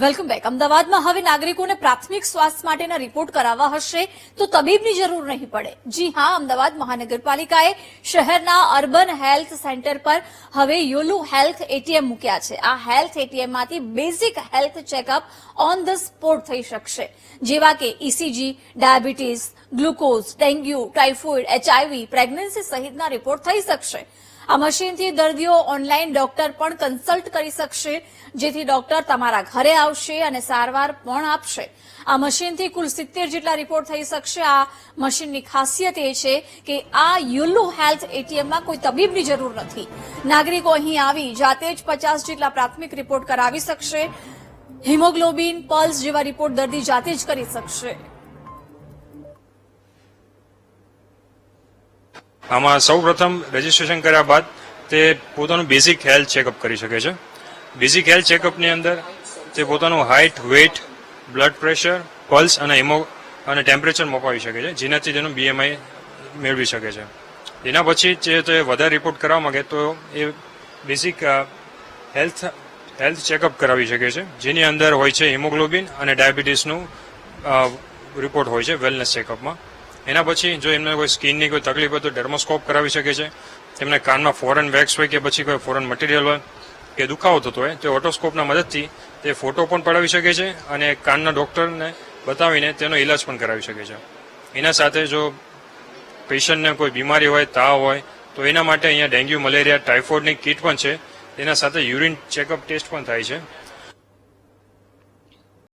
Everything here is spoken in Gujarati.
Welcome back. અમદાવાદમાં હવે નાગરિકોને પ્રાથમિક સ્વાસ્થ્ય માટેના રિપોર્ટ કરાવવા હશે તો તબીબની જરૂર નહીં પડે. જી હા, અમદાવાદ મહાનગરપાલિકાએ શહેરના અર્બન હેલ્થ સેન્ટર પર હવે યોલુ હેલ્થ એટીએમ મૂક્યા છે. આ health એટીએમમાંથી basic health checkup on the spot થઈ શકશે. જેવા કે ECG diabetes, glucose, dengue, typhoid HIV pregnancy સહિતના રિપોર્ટ થઈ શકશે. આ મશીનથી દર્દીઓ ઓનલાઈન ડોક્ટર પણ કન્સલ્ટ કરી શકશે, જેથી ડોક્ટર તમારા ઘરે આવશે અને સારવાર પણ આપશે. આ મશીનથી કુલ સિત્તેર જેટલા રિપોર્ટ થઈ શકશે. આ મશીનની ખાસિયત એ છે કે આ યુલ્લુ હેલ્થ એટીએમમાં કોઈ તબીબની જરૂર નથી. નાગરિકો અહીં આવી જાતે જ પચાસ જેટલા પ્રાથમિક રિપોર્ટ કરાવી શકશે. હિમોગ્લોબિન, પલ્સ જેવા રિપોર્ટ દર્દી જાતે જ કરી શકશે. આમાં સૌ પ્રથમ રજીસ્ટ્રેશન કર્યા બાદ તે પોતાનું બેઝિક હેલ્થ ચેકઅપ કરી શકે છે. બેઝિક હેલ્થ ચેકઅપની અંદર તે પોતાનું height weight blood pressure pulse અને હિમો અને ટેમ્પરેચર મપાવી શકે છે, જેનાથી તેનું બીએમઆઈ મેળવી શકે છે. એના પછી જે તે વધારે રિપોર્ટ કરવા માંગે તો એ બેઝિક હેલ્થ હેલ્થ ચેકઅપ કરાવી શકે છે, જેની અંદર હોય છે હિમોગ્લોબિન અને ડાયાબિટીસનું રિપોર્ટ હોય છે વેલનેસ ચેકઅપમાં એના પછી જો એમને કોઈ સ્કિનની કોઈ તકલીફ હોય તો ડર્મોસ્કોપ કરાવી શકે છે. તેમને કાનમાં ફોરેન વેક્સ હોય કે પછી કોઈ ફોરેન મટીરિયલ હોય કે દુખાવો થતો હોય, તો ઓટોસ્કોપના મદદથી તે ફોટો પણ પડાવી શકે છે અને કાનના ડૉક્ટરને બતાવીને તેનો ઇલાજ પણ કરાવી શકે છે. એના સાથે જો પેશન્ટને કોઈ બીમારી હોય, તાવ હોય, તો એના માટે અહીંયા ડેન્ગ્યુ, મલેરિયા, ટાઇફોઇડની કીટ પણ છે. તેના સાથે યુરિન ચેકઅપ ટેસ્ટ પણ થાય છે.